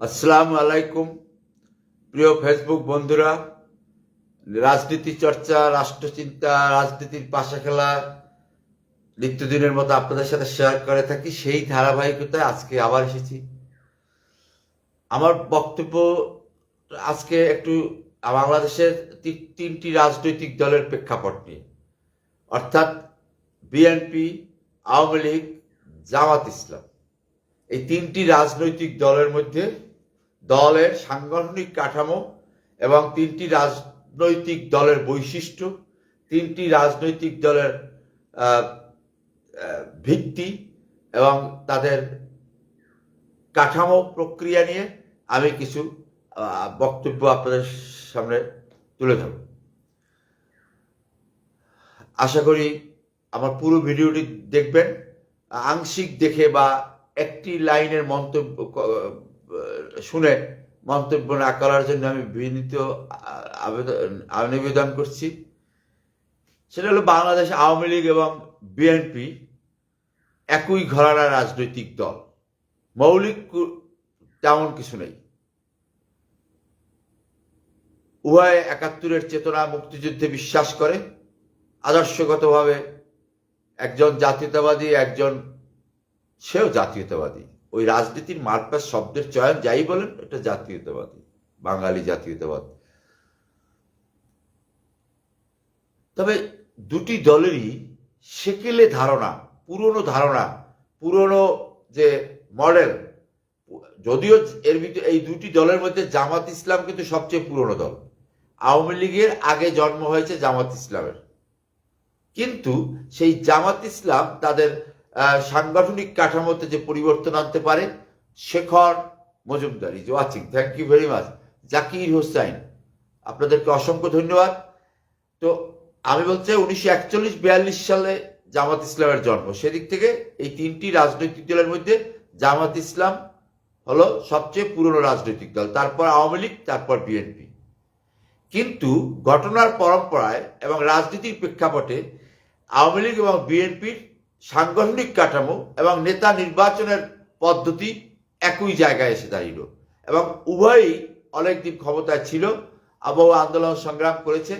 আসসালামু আলাইকুম। প্রিয় ফেসবুক বন্ধুরা, রাজনীতি চর্চা, রাষ্ট্রচিন্তা, রাজনীতির পাশা খেলা, নিত্যদিনের মতো আপনাদের সাথে শেয়ার করে থাকি, সেই ধারাবাহিকতায় আজকে আবার এসেছি। আমার বক্তব্য আজকে একটু বাংলাদেশের তিনটি রাজনৈতিক দলের প্রেক্ষাপট নিয়ে। অর্থাৎ বিএনপি, আওয়ামী লীগ, জামাত ইসলাম। এই তিনটি রাজনৈতিক দলের মধ্যে দলের সাংগঠনিক কাঠামো এবং তিনটি রাজনৈতিক দলের বৈশিষ্ট্য, তিনটি রাজনৈতিক দলের ভিত্তি এবং তাদের কাঠামো প্রক্রিয়া নিয়ে আমি কিছু বক্তব্য আপনাদের সামনে তুলে ধরব। আশা করি আমার পুরো ভিডিওটি দেখবেন। আংশিক দেখে বা একটি লাইনের মন্তব্য শুনে মন্তব্য না করার জন্য আমি বিনীত আবেদন নিবেদন করছি। সেটা হলো বাংলাদেশ আওয়ামী লীগ এবং বিএনপি একই ঘরানা রাজনৈতিক দল। মৌলিক তেমন কিছু নেই। উভয় একাত্তরের চেতনা মুক্তিযুদ্ধে বিশ্বাস করে, আদর্শগতভাবে একজন জাতীয়তাবাদী, একজন সেও জাতীয়তাবাদী। ওই রাজনীতির মারপ্যাচ শব্দের চয়ন যাই বলেন, এটা জাতীয়তাবাদী, বাঙালি জাতীয়তাবাদ। তবে দুটি দলেরই সেকেলে ধারণা, পুরনো ধারণা, পুরনো যে মডেল, যদিও এর ভিতরে এই দুটি দলের মধ্যে জামাত ইসলাম কিন্তু সবচেয়ে পুরনো দল। আওয়ামী লীগের আগে জন্ম হয়েছে জামাত ইসলামের। কিন্তু সেই জামাত ইসলাম তাদের সাংগঠনিক কাঠামোতে যে পরিবর্তন আনতে পারে, Shekhar Majumdar is watching thank you very much Zakir Hossain আপনাদেরকে অসংখ্য ধন্যবাদ। তো আমি বলছি, উনিশশো একচল্লিশ বিয়াল্লিশ সালে জামাত ইসলামের জন্ম। সেদিক থেকে এই তিনটি রাজনৈতিক দলের মধ্যে জামাত ইসলাম হলো সবচেয়ে পুরনো রাজনৈতিক দল, তারপর আওয়ামী লীগ, তারপর বিএনপি। কিন্তু ঘটনার পরম্পরায় এবং রাজনীতির প্রেক্ষাপটে আওয়ামী লীগ এবং বিএনপির সাংগঠনিক কাঠামো এবং নেতা নির্বাচনের পদ্ধতি একই জায়গায় এসে দাঁড়িল এবং উভয়ই অনেকদিন ক্ষমতায় ছিল, আবহাওয়া আন্দোলন সংগ্রাম করেছে।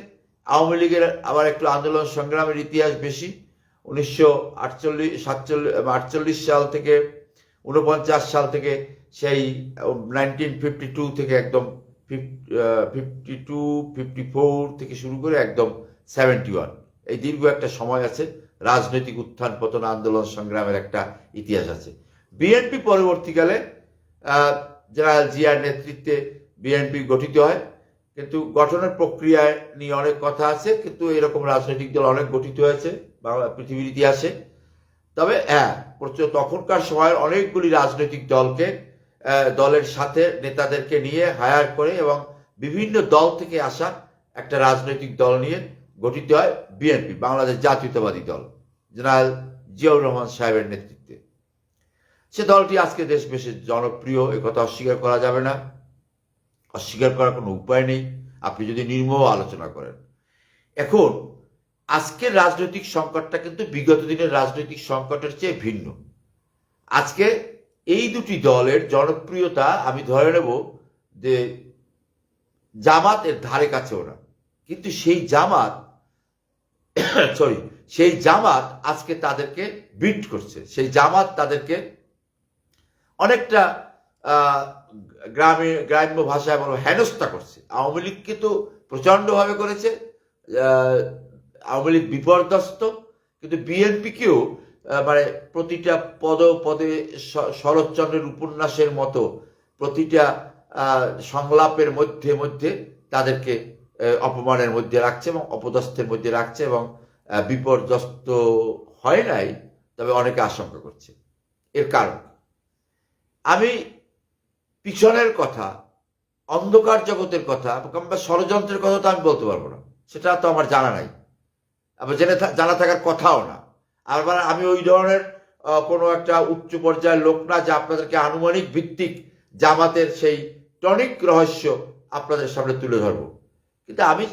আওয়ামী লীগের আবার একটু আন্দোলন সংগ্রামের ইতিহাস বেশি। উনিশশো আটচল্লিশ, সাতচল্লিশ আটচল্লিশ সাল থেকে উনপঞ্চাশ সাল থেকে সেই নাইনটিন ফিফটি টু থেকে একদম ফিফটি টু ফিফটি ফোর থেকে শুরু করে একদম সেভেন্টি ওয়ান এই দীর্ঘ একটা সময় আছে। রাজনৈতিক উত্থান, পতন, আন্দোলন সংগ্রামের একটা ইতিহাস আছে। বিএনপি পরবর্তীকালে জেনারেল জিয়ার নেতৃত্বে বিএনপি গঠিত হয়, কিন্তু গঠনের প্রক্রিয়ায় নিয়ে অনেক কথা আছে, কিন্তু এরকম রাজনৈতিক দল অনেক গঠিত হয়েছে, বাংলা, পৃথিবীর ইতিহাসে। তবে হ্যাঁ তখনকার সময়ের অনেকগুলি রাজনৈতিক দলকে দলের সাথে নেতাদেরকে নিয়ে হায়ার করে এবং বিভিন্ন দল থেকে আসা একটা রাজনৈতিক দল নিয়ে গঠিত হয় বিএনপি বাংলাদেশ জাতীয়তাবাদী দল। জেনারেল জিয়াউর রহমান সাহেবের নেতৃত্বে। সে দলটি আজকে দেশ বেশি জনপ্রিয় একথা অস্বীকার করা যাবে না। অস্বীকার করার কোনো উপায় নেই। আপনি যদি নির্মোহ আলোচনা করেন। এখন, আজকের রাজনৈতিক সংকটটা কিন্তু বিগত দিনের রাজনৈতিক সংকটের চেয়ে ভিন্ন। আজকে এই দুটি দলের জনপ্রিয়তা আমি ধরে নেব যে জামাতের ধারে কাছেও না। কিন্তু সেই জামাত সরি সেই জামাত আজকে তাদেরকে বিট করছে। সেই জামাত তাদেরকে অনেকটা গ্রামে, গ্রাম্য ভাষায় বলো, হেনস্থা করছে। আওয়ামী লীগকে তো প্রচণ্ডভাবে করেছে আওয়ামী লীগ বিপর্যস্ত, কিন্তু বিএনপিকেও মানে প্রতিটা পদ, পদে শরৎচন্দ্রের উপন্যাসের মতো প্রতিটা সংলাপের মধ্যে মধ্যে তাদেরকে অপমানের মধ্যে রাখছে এবং অপদস্থের মধ্যে রাখছে এবং বিপর্যস্ত হয় নাই, তবে অনেকে আশঙ্কা করছে। এর কারণ আমি পিছনের কথা, অন্ধকার জগতের কথা, কিংবা ষড়যন্ত্রের কথা তো আমি বলতে পারব না। সেটা তো আমার জানা নাই। আবার জেনে জানা থাকার কথাও না। আবার আমি ওই ধরনের কোনো একটা উচ্চ পর্যায়ের লোক না যে আপনাদেরকে আনুমানিক ভিত্তিক জামাতের সেই টনিক রহস্য আপনাদের সামনে তুলে ধরবো। কিন্তু আমি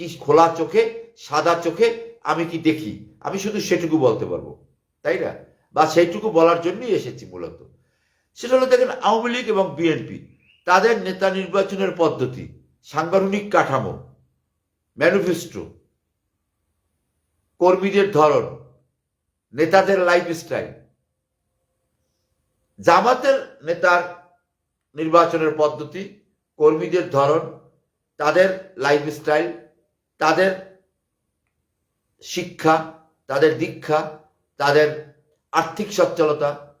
কি খোলা চোখে, সাদা চোখে আমি কি দেখি? আমি শুধু সেটুকু বলতে পারব, তাই না? বা সেইটুকু বলার জন্যই এসেছি মূলত। সেটা হলো দেখেন, আওয়ামী লীগ এবং বিএনপি, তাদের নেতা নির্বাচনের পদ্ধতি, সাংগঠনিক কাঠামো, ম্যানিফেস্টো, কর্মীদের ধরন, নেতাদের লাইফস্টাইল। জামাতের নেতার নির্বাচনের পদ্ধতি, কর্মীদের ধরন, তাদের লাইফস্টাইল তাদের শিক্ষা, তাদের দীক্ষা, তাদের আর্থিক সচ্ছলতা,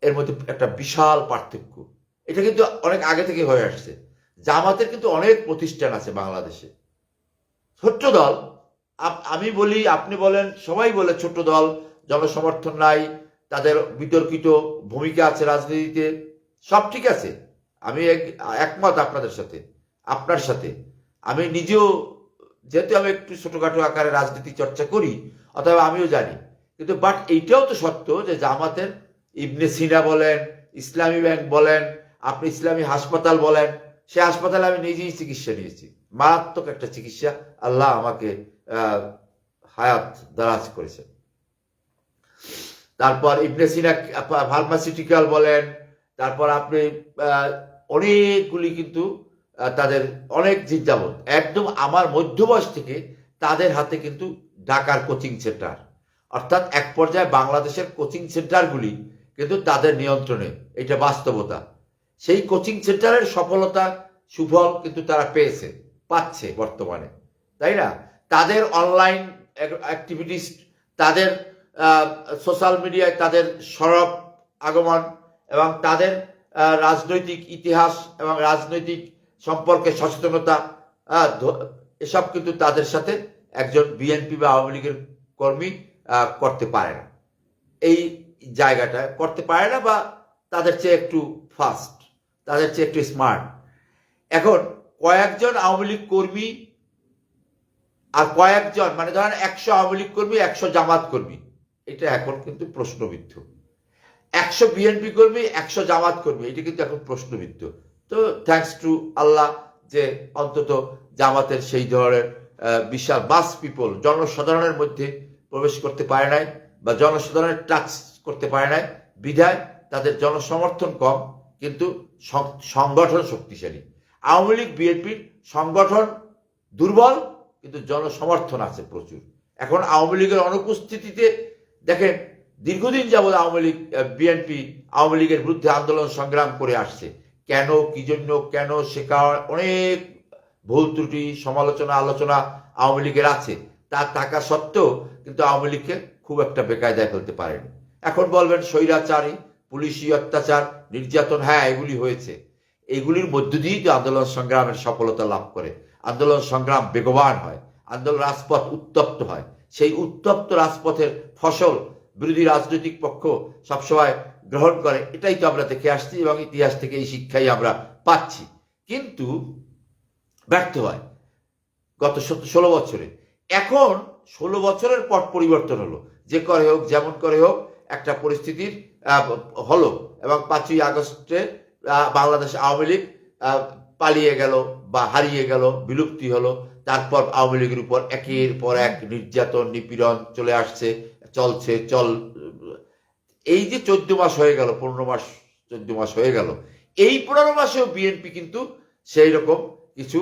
এর মধ্যে একটা বিশাল পার্থক্য। এটা কিন্তু অনেক আগে থেকে হয়ে আসছে। জামাতের কিন্তু অনেক প্রতিষ্ঠান আছে বাংলাদেশে। ছোট্ট দল আমি বলি, আপনি বলেন, সবাই বলে ছোট দল, জনসমর্থন নাই, তাদের বিতর্কিত ভূমিকা আছে রাজনীতিতে, সব ঠিক আছে। আমি এক- একমত আপনাদের সাথে, আপনার সাথে। আমি নিজেও যেহেতু আমি একটু ছোটখাটো আকারে রাজনীতি চর্চা করি, অথবা আমিও জানি। কিন্তু বাট এইটাও তো সত্য যে জামাতের ইবনে সিনা বলেন, ইসলামী ব্যাংক বলেন, আপনি ইসলামী হাসপাতাল বলেন, সে হাসপাতালে আমি নিজেই চিকিৎসা নিয়েছি। মারাত্মক একটা চিকিৎসা আল্লাহ আমাকে হায়াত দারাজ করেছে তারপর ইবনে সিনা ফার্মাসিউটিক্যাল বলেন, তারপর আপনি অনেকগুলি কিন্তু তাদের অনেক দিন একদম আমার মধ্যবয়স থেকে তাদের হাতে কিন্তু ঢাকার কোচিং সেন্টার। অর্থাৎ এক পর্যায়ে বাংলাদেশের কোচিং সেন্টারগুলি কিন্তু তাদের নিয়ন্ত্রণে, এটা বাস্তবতা। সেই কোচিং সেন্টারের সফলতা, সুফল কিন্তু তারা পেয়েছে, পাচ্ছে বর্তমানে। তাই না? তাদের অনলাইন অ্যাক্টিভিটিস তাদের সোশ্যাল মিডিয়ায় তাদের সরব আগমন এবং তাদের রাজনৈতিক ইতিহাস এবং রাজনৈতিক সম্পর্কে সচেতনতা এসব কিন্তু তাদের সাথে একজন বিএনপি বা আওয়ামী লীগের কর্মী করতে পারে না। এই জায়গাটা করতে পারে না বা তাদের চেয়ে একটু ফাস্ট তাদের চেয়ে একটু স্মার্ট এখন কয়েকজন আওয়ামী লীগ কর্মী আর কয়েকজন মানে ধরেন একশো আওয়ামী লীগ কর্মী, একশো জামাত কর্মী, এটা এখন কিন্তু প্রশ্নবিদ্ধ। একশো বিএনপি কর্মী, একশো জামাত কর্মী, এটা কিন্তু এখন প্রশ্নবিদ্ধ। তো থ্যাঙ্কস টু আল্লাহ যে অন্তত জামাতের সেই ধরনের বিশাল মাস পিপল জনসাধারণের মধ্যে প্রবেশ করতে পারে নাই বা জনসাধারণের টাচ করতে পারে নাই। বিধায় তাদের জনসমর্থন কম, কিন্তু সংগঠন শক্তিশালী। আওয়ামী লীগ, বিএনপির সংগঠন দুর্বল, কিন্তু জনসমর্থন আছে প্রচুর। এখন আওয়ামী লীগের অনুপস্থিতিতে দেখেন, দীর্ঘদিন যাবৎ আওয়ামী লীগ বিএনপি, আওয়ামী লীগের বিরুদ্ধে আন্দোলন সংগ্রাম করে আসছে। কেন, কি জন্য, কেন শেখা অনেক ভুল ত্রুটি, সমালোচনা, আলোচনা আওয়ামী লীগের আছে। তা থাকা সত্ত্বেও কিন্তু আওয়ামী লীগকে খুব একটা বেকায়দায় ফেলতে পারেনি। এখন বলবেন স্বৈরাচারী, পুলিশি অত্যাচার, নির্যাতন হ্যাঁ এগুলি হয়েছে। এগুলির মধ্য দিয়েই তো আন্দোলন সংগ্রামের সফলতা লাভ করে। আন্দোলন সংগ্রাম বেগবান হয়, আন্দোলন রাজপথ উত্তপ্ত হয়। সেই উত্তপ্ত রাজপথের ফসল বিরোধী রাজনৈতিক পক্ষ সবসময় গ্রহণ করে, এটাই তো আমরা দেখে আসছি এবং ইতিহাস থেকে এই শিক্ষাই আমরা পাচ্ছি। কিন্তু ব্যর্থ হয় গত ষোলো বছরে। এখন ষোলো বছরের পর পরিবর্তন হলো। যে করে হোক, যেমন করে হোক, একটা পরিস্থিতির হলো এবং পাঁচই আগস্টে বাংলাদেশ আওয়ামী লীগ পালিয়ে গেল বা হারিয়ে গেল, বিলুপ্তি হলো। তারপর আওয়ামী লীগের উপর একের পর এক নির্যাতন, নিপীড়ন চলে আসছে। চলছে, চল, এই যে চোদ্দ মাস হয়ে গেল, পনেরো মাস, চোদ্দ মাস হয়ে গেল, এই পনেরো মাসেও বিএনপি কিন্তু সেই রকম কিছু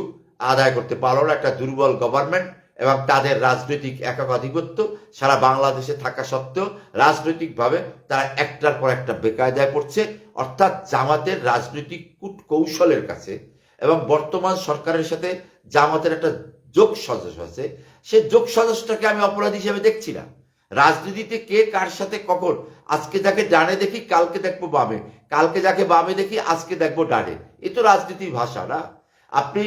আদায় করতে পারল না। একটা দুর্বল গভর্নমেন্ট এবং তাদের রাজনৈতিক একাধিপত্য সারা বাংলাদেশে থাকা সত্ত্বেও রাজনৈতিকভাবে তারা একটার পর একটা বেকায়দায় পড়ছে। অর্থাৎ জামাতের রাজনৈতিক কূট কৌশলের কাছে এবং বর্তমান সরকারের সাথে জামাতের একটা যোগ সাজস আছে। সে যোগ সাজসটাকে আমি অপরাধ হিসেবে দেখছি না। রাজনীতিতে কে কার সাথে কখন? আজকে যাকে ডানে দেখি, কালকে দেখব বামে। কালকে যাকে বামে দেখি, আজকে দেখব ডানে। এ তো রাজনীতির ভাষা না? আপনি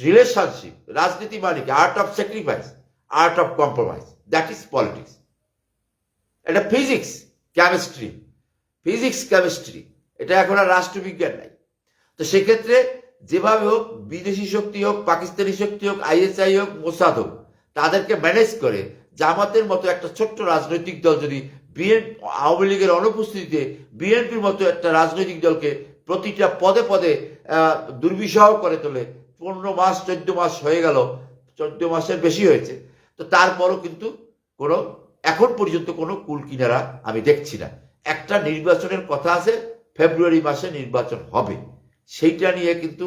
রিলেশনশিপ রাজনীতি মানে কি? Art of sacrifice art of compromise that is politics এটা ফিজিক্স কেমিস্ট্রি ফিজিক্স কেমিস্ট্রি এটা এখন আর রাষ্ট্রবিজ্ঞান নাই। তো সেক্ষেত্রে যেভাবে হোক, বিদেশি শক্তি হোক, পাকিস্তানি শক্তি হোক আইএসআই হোক, মোসাদ হোক, তাদেরকে ম্যানেজ করে জামাতের মতো একটা ছোট্ট রাজনৈতিক দল যদি বিএন আওয়ামী লীগের অনুপস্থিতিতে বিএনপির মতো একটা রাজনৈতিক দলকে প্রতিটা পদে পদে দুর্বিষহ করে তোলে, পনেরো মাস, চোদ্দ মাস হয়ে গেল, চোদ্দ মাসের বেশি হয়েছে, তো তারপরও কিন্তু কোনো, এখন পর্যন্ত কোনো কুল কিনারা আমি দেখছি না। একটা নির্বাচনের কথা আছে, ফেব্রুয়ারি মাসে নির্বাচন হবে। সেইটা নিয়ে কিন্তু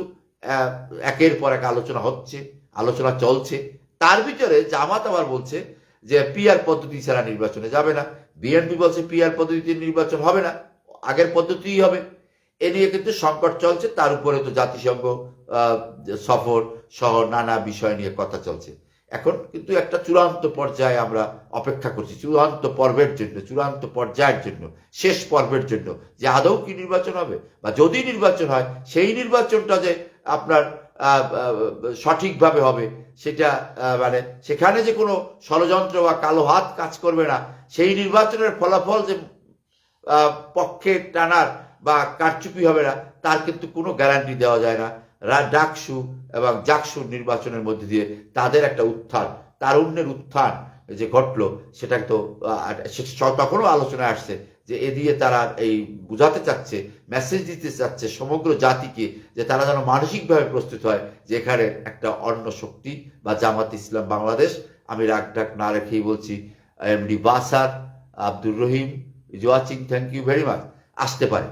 একের পর এক আলোচনা হচ্ছে, আলোচনা চলছে। তার ভিতরে জামাত আবার বলছে যে পিআর পদ্ধতি ছাড়া নির্বাচনে যাবে না। বিএনপি বলছে পিআর পদ্ধতিতে নির্বাচন হবে না, আগের পদ্ধতিই হবে। এ নিয়ে কিন্তু সংকট চলছে, তার উপরে তো জাতিসংঘ সফর সহ নানা বিষয় নিয়ে কথা চলছে। এখন কিন্তু একটা চূড়ান্ত পর্যায়ে আমরা অপেক্ষা করছি, চূড়ান্ত পর্বের জন্য, চূড়ান্ত পর্যায়ের জন্য, শেষ পর্বের জন্য, যে আদৌ কি নির্বাচন হবে বা যদি নির্বাচন হয়, সেই নির্বাচনটা যে আপনার সঠিকভাবে হবে সেটা মানে সেখানে যে কোনো ষড়যন্ত্র বা কালো হাত কাজ করবে না, সেই নির্বাচনের ফলাফল যে পক্ষে টানার বা কারচুপি হবে না, তার কিন্তু কোনো গ্যারান্টি দেওয়া যায় না। ডাকসু এবং জাকসু নির্বাচনের মধ্যে দিয়ে তাদের একটা উত্থান, তারুণ্যের উত্থান যে ঘটলো, সেটা তো তখনও আলোচনায় আসছে। যে এ দিয়ে তারা এই বুঝাতে চাচ্ছে মেসেজ দিতে চাচ্ছে সমগ্র জাতিকে যে তারা যেন মানসিকভাবে প্রস্তুত হয় যে এখানে একটা অন্য শক্তি বা জামাত ইসলাম বাংলাদেশ। আমি রাগ ডাক না রেখেই বলছি MD Basar Abdur Rahim is watching thank you very much আসতে পারে।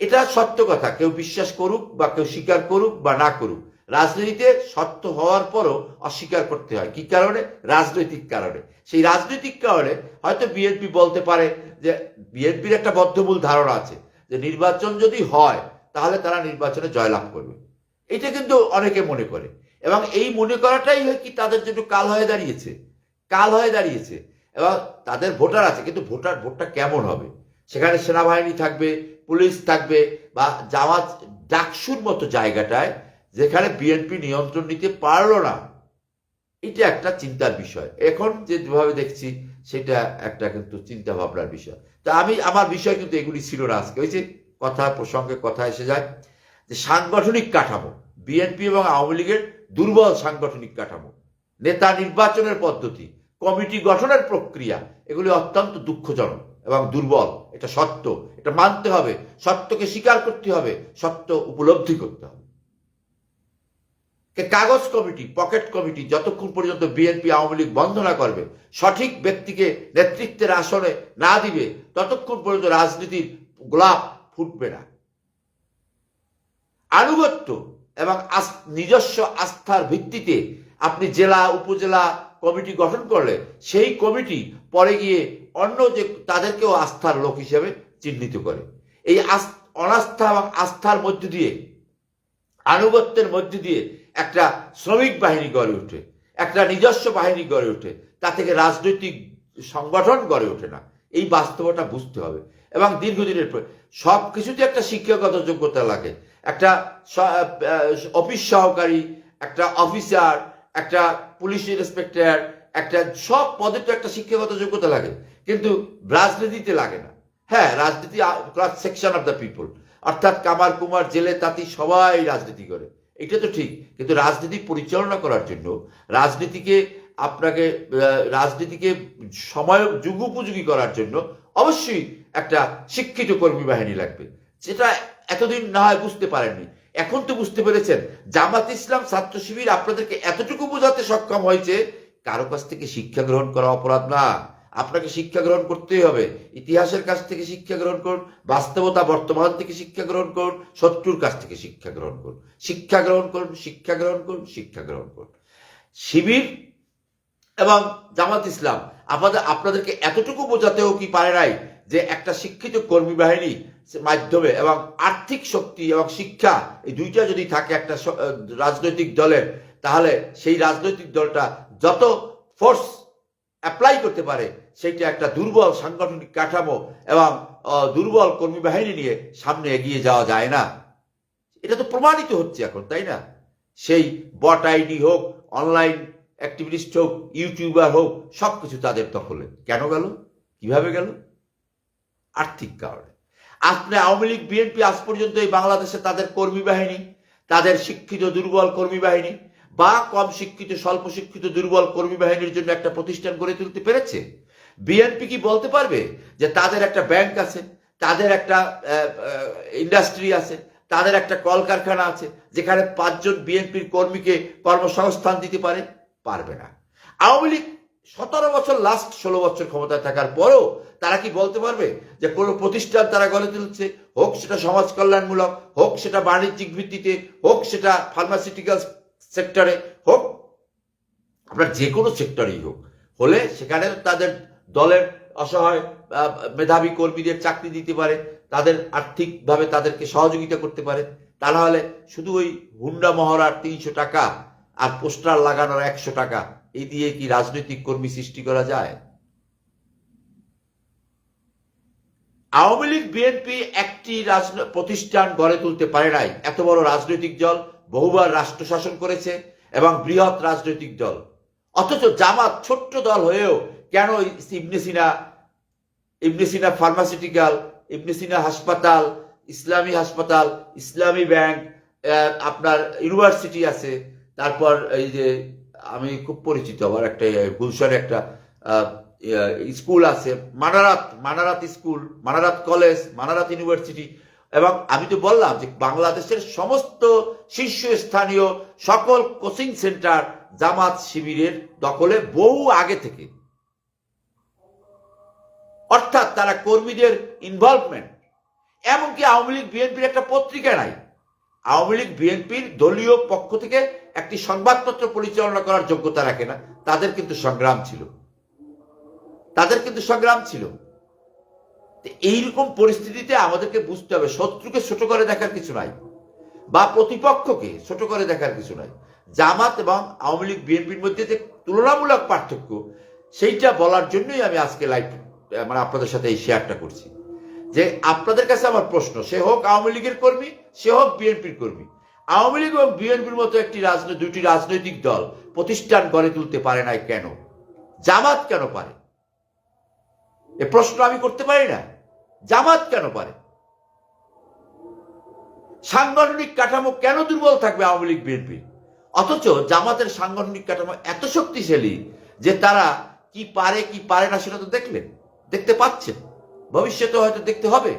এটা সত্য কথা, কেউ বিশ্বাস করুক বা কেউ স্বীকার করুক বা না করুক। রাজনীতিতে সত্য হওয়ার পরও অস্বীকার করতে হয়। কি কারণে? রাজনৈতিক কারণে। সেই রাজনৈতিক কারণে হয়তো বিএনপি বলতে পারে যে বিএনপির একটা বদ্ধমূল ধারণা আছে যে নির্বাচন যদি হয়, তাহলে তারা নির্বাচনে জয়লাভ করবে। এটা কিন্তু অনেকে মনে করে। এবং এই মনে করাটাই হয় কি, তাদের জন্য কাল হয়ে দাঁড়িয়েছে। কাল হয়ে দাঁড়িয়েছে। এবং তাদের ভোটার আছে, কিন্তু ভোটার, ভোটটা কেমন হবে? সেখানে সেনাবাহিনী থাকবে, পুলিশ থাকবে, বা জামাত ডাকসুর মতো জায়গাটায় যেখানে বিএনপি নিয়ন্ত্রণ নিতে পারল না, এটা একটা চিন্তার বিষয়। এখন যেভাবে দেখছি, সেটা একটা কিন্তু চিন্তা ভাবনার বিষয়। তা আমি, আমার বিষয় কিন্তু এগুলি ছিল না আজকে। ওই যে কথা, প্রসঙ্গে কথা এসে যায় যে সাংগঠনিক কাঠামো বিএনপি এবং আওয়ামী লীগের দুর্বল সাংগঠনিক কাঠামো, নেতা নির্বাচনের পদ্ধতি, কমিটি গঠনের প্রক্রিয়া, এগুলি অত্যন্ত দুঃখজনক এবং দুর্বল। এটা সত্য। এটা মানতে হবে। সত্যকে স্বীকার করতে হবে। সত্য উপলব্ধি করতে হবে। কাগজ কমিটি, পকেট কমিটি যতক্ষণ পর্যন্ত বিএনপি আওয়ামী লীগ বন্ধ না করবে, সঠিক ব্যক্তিকে নেতৃত্বের আসনে না দিবে, ততক্ষণ পর্যন্ত রাজনীতির গোলাপ ফুটবে না। আনুগত্য এবং নিজস্ব আস্থার ভিত্তিতে আপনি জেলা, উপজেলা কমিটি গঠন করলে সেই কমিটি পরে গিয়ে অন্য যে তাদেরকেও আস্থার লোক হিসেবে চিহ্নিত করে। এই অনাস্থা এবং আস্থার মধ্য দিয়ে, আনুগত্যের মধ্য দিয়ে একটা শ্রমিক বাহিনী গড়ে ওঠে, একটা নিজস্ব বাহিনী গড়ে ওঠে, তা থেকে রাজনৈতিক সংগঠন গড়ে ওঠে না। এই বাস্তবতা বুঝতে হবে। এবং দীর্ঘদিনের সব কিছুতে একটা শিক্ষাগত যোগ্যতা লাগে। একটা অফিস সহকারী, একটা অফিসার, একটা পুলিশ ইন্সপেক্টর, একটা, সব পদে তো একটা শিক্ষাগত যোগ্যতা লাগে। কিন্তু রাজনীতিতে লাগে না। হ্যাঁ রাজনীতি class section of the people অর্থাৎ কামার কুমার জেলে তাঁতি সবাই রাজনীতি করে। এটা তো ঠিক, কিন্তু রাজনীতি পরিচালনা করার জন্য রাজনীতিকে আপনাকে রাজনীতিকে সময়, যুগোপযোগী করার জন্য অবশ্যই একটা শিক্ষিত কর্মী বাহিনী লাগবে, যেটা এতদিন না হয় বুঝতে পারেননি। এখন তো বুঝতে পেরেছেন, জামাত ইসলাম ছাত্র শিবির আপনাদেরকে এতটুকু বোঝাতে সক্ষম হয়েছে, কারও কাছ থেকে শিক্ষা গ্রহণ করা অপরাধ না। আপনাকে শিক্ষা গ্রহণ করতেই হবে। ইতিহাসের কাছ থেকে শিক্ষা গ্রহণ করুন, বাস্তবতা বর্তমান থেকে শিক্ষা গ্রহণ করুন, শত্রুর কাছ থেকে শিক্ষা গ্রহণ করুন। শিক্ষা গ্রহণ করুন, শিক্ষা গ্রহণ করুন, শিক্ষা গ্রহণ করুন। শিবির এবং জামাত ইসলাম, আপনাদের, আপনাদেরকে এতটুকু বোঝাতেও কি পারে নাই যে একটা শিক্ষিত কর্মী বাহিনী মাধ্যমে এবং আর্থিক শক্তি এবং শিক্ষা এই দুইটা যদি থাকে একটা রাজনৈতিক দলের, তাহলে সেই রাজনৈতিক দলটা যত ফোর্স অ্যাপ্লাই করতে পারে সেইটা একটা দুর্বল সাংগঠনিক কাঠামো এবং দুর্বল কর্মী বাহিনী নিয়ে সামনে এগিয়ে যাওয়া যায় না। এটা তো প্রমাণিত হচ্ছে এখন, তাই না? সেই বট আইডি হোক, অনলাইন অ্যাক্টিভিস্ট হোক, ইউটিউবার হোক সব কিছু তাদের দখলে। কেন গেল? কীভাবে গেল? আর্থিক কারণে। আপনি আওয়ামী লীগ, বিএনপি আজ পর্যন্ত এই বাংলাদেশে তাদের কর্মী বাহিনী তাদের শিক্ষিত দুর্বল কর্মী বাহিনী বা কম শিক্ষিত, স্বল্প শিক্ষিত দুর্বল কর্মী বাহিনীর জন্য একটা প্রতিষ্ঠান গড়ে তুলতে পেরেছে? বিএনপি কি বলতে পারবে? যে তাদের একটা ব্যাংক আছে, তাদের একটা ইন্ডাস্ট্রি আছে, তাদের একটা কলকারখানা আছে, যেখানে পাঁচজন বিএনপির কর্মীকে কর্মসংস্থান দিতে পারে? পারবে না। আওয়ামী লীগ সতেরো বছর লাস্ট ষোলো বছর ক্ষমতায় থাকার পরও তারা কি বলতে পারবে? যে কোনো প্রতিষ্ঠান তারা গড়ে তুলছে, হোক সেটা সমাজ কল্যাণমূলক, হোক সেটা বাণিজ্যিক ভিত্তিতে, হোক সেটা ফার্মাসিউটিক্যাল সেক্টরে হোক, আপনার যে কোনো সেক্টরেই হোক, হলে সেখানে তাদের দলের অসহায় মেধাবী কর্মীদের চাকরি দিতে পারে, তাদের আর্থিকভাবে তাদেরকে সহযোগিতা করতে পারে। তা না হলে শুধু ওই হুন্ডা মহড়ার তিনশো টাকা আর পোস্টার লাগানোর একশো টাকা এই দিয়ে কি রাজনৈতিক কর্মী সৃষ্টি করা যায়? আওয়ামী লীগ, বিএনপি একটি প্রতিষ্ঠান গড়ে তুলতে পারে নাই। এত বড় রাজনৈতিক দল বহুবার রাষ্ট্র শাসন করেছে এবং বৃহৎ রাজনৈতিক দল। অথচ জামাত ছোট্ট দল হয়েও কেন ইবনে সিনা ইবনে সিনা ফার্মাসিউটিক্যাল ইবনে সিনা হাসপাতাল, ইসলামী হাসপাতাল, ইসলামী ব্যাংক আপনার ইউনিভার্সিটি আছে। তারপর এই যে আমি খুব পরিচিত, আমার একটা গুলশানে একটা স্কুল আছে, Manarat Manarat school, Manarat college, Manarat university. এবং আমি তো বললাম যে বাংলাদেশের সমস্ত শীর্ষস্থানীয় সকল কোচিং সেন্টার জামাত শিবিরের দখলে বহু আগে থেকে। অর্থাৎ তারা কর্মীদের ইনভলভমেন্ট এমনকি আওয়ামী লীগ, বিএনপির একটা পত্রিকা নাই। আওয়ামী লীগ, বিএনপির দলীয় পক্ষ থেকে একটি সংবাদপত্র পরিচালনা করার যোগ্যতা রাখে না। তাদের কিন্তু সংগ্রাম ছিল। তাদের কিন্তু সংগ্রাম ছিল। এইরকম পরিস্থিতিতে আমাদেরকে বুঝতে হবে, শত্রুকে ছোট করে দেখার কিছু নাই বা প্রতিপক্ষকে ছোট করে দেখার কিছু নাই। জামাত এবং আওয়ামী লীগ, বিএনপির মধ্যে যে তুলনামূলক পার্থক্য, সেইটা বলার জন্যই আমি আজকে লাইভ মানে আপনাদের সাথে এই শেয়ারটা করছি। যে আপনাদের কাছে আমার প্রশ্ন, সে হোক আওয়ামী লীগের কর্মী, সে হোক বিএনপির কর্মী, আওয়ামী লীগ এবং বিএনপির মতো একটি রাজনৈতিক দুটি রাজনৈতিক দল প্রতিষ্ঠান গড়ে তুলতে পারে নাই কেন? জামাত কেন পারে? এ প্রশ্ন আমি করতে পারি না। জামাত কেন পারে? সাংগঠনিক কাঠামো কেন দুর্বল থাকবে আওয়ামী লীগ, বিএনপি? অথচ জামাতের সাংগঠনিক কাঠামো এত শক্তিশালী যে তারা কি পারে কি পারে না সেটা তো দেখলেন। দেখতে পাচ্ছেন। ভবিষ্যতে হয়তো দেখতে হবে।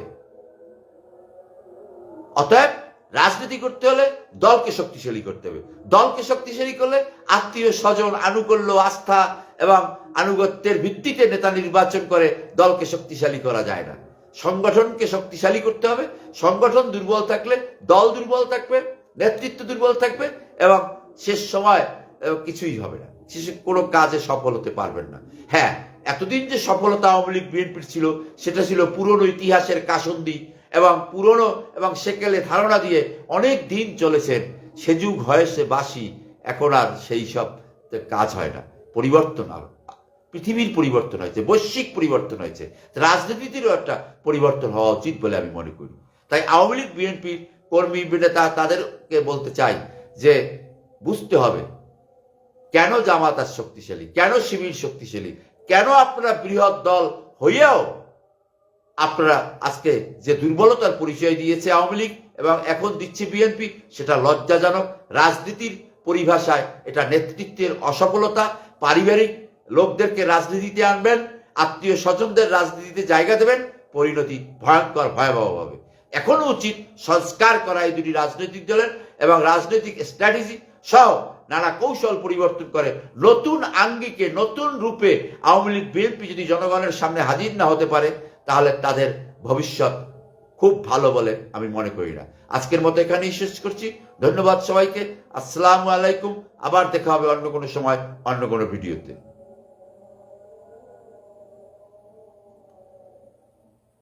অতএব রাজনীতি করতে হলে দলকে শক্তিশালী করতে হবে। দলকে শক্তিশালী করলে আত্মীয় স্বজন, আনুকূল্য আস্থা এবং আনুগত্যের ভিত্তিতে নেতা নির্বাচন করে দলকে শক্তিশালী করা যায় না। সংগঠনকে শক্তিশালী করতে হবে। সংগঠন দুর্বল থাকলে দল দুর্বল থাকবে, নেতৃত্ব দুর্বল থাকবে এবং শেষ সময় কিছুই হবে না। শেষে কোনো কাজে সফল হতে পারবেন না। হ্যাঁ এতদিন যে সফলতা আওয়ামী লীগ, বিএনপির ছিল, সেটা ছিল পুরনো ইতিহাসের কাসন্দি এবং পুরনো এবং সেকেলে ধারণা দিয়ে অনেক দিন চলেছেন। সে যুগ হয়েছে বাসি, এখন আর সেই সব কাজ হয় না। পরিবর্তন আর, পৃথিবীর পরিবর্তন হয়েছে, বৈশ্বিক পরিবর্তন হয়েছে। রাজনীতিরও একটা পরিবর্তন হওয়া উচিত বলে আমি মনে করি। তাই আওয়ামী লীগ বিএনপির কর্মী, নেতা তাদেরকে বলতে চাই যে বুঝতে হবে, কেন জামাত আর শক্তিশালী, কেন শিবির শক্তিশালী কেন আপনারা বৃহৎ দল হইয়াও আপনারা আজকে যে দুর্বলতার পরিচয় দিয়েছে আওয়ামী লীগ এবং এখন দিচ্ছে বিএনপি, সেটা লজ্জাজনক। রাজনীতির পরিভাষায় এটা নেতৃত্বের অসফলতা। পারিবারিক লোকদেরকে রাজনীতিতে আনবেন, আত্মীয় স্বজনদের রাজনীতিতে জায়গা দেবেন, পরিণতি ভয়ঙ্কর ভয়াবহ হবে এখনও উচিত সংস্কার করা এই দুটি রাজনৈতিক দলের এবং রাজনৈতিক স্ট্র্যাটেজি সহ নানা কৌশল পরিবর্তন করে নতুন আঙ্গিকে নতুন রূপে আওয়ামী লীগ, বিএনপি যদি জনগণের সামনে হাজির না হতে পারে, তাহলে তাদের ভবিষ্যৎ খুব ভালো বলে আমি মনে করি না। আজকের মতো এখানেই শেষ করছি। ধন্যবাদ সবাইকে। আসসালামু আলাইকুম। আবার দেখা হবে অন্য কোনো সময়, অন্য কোনো ভিডিওতে।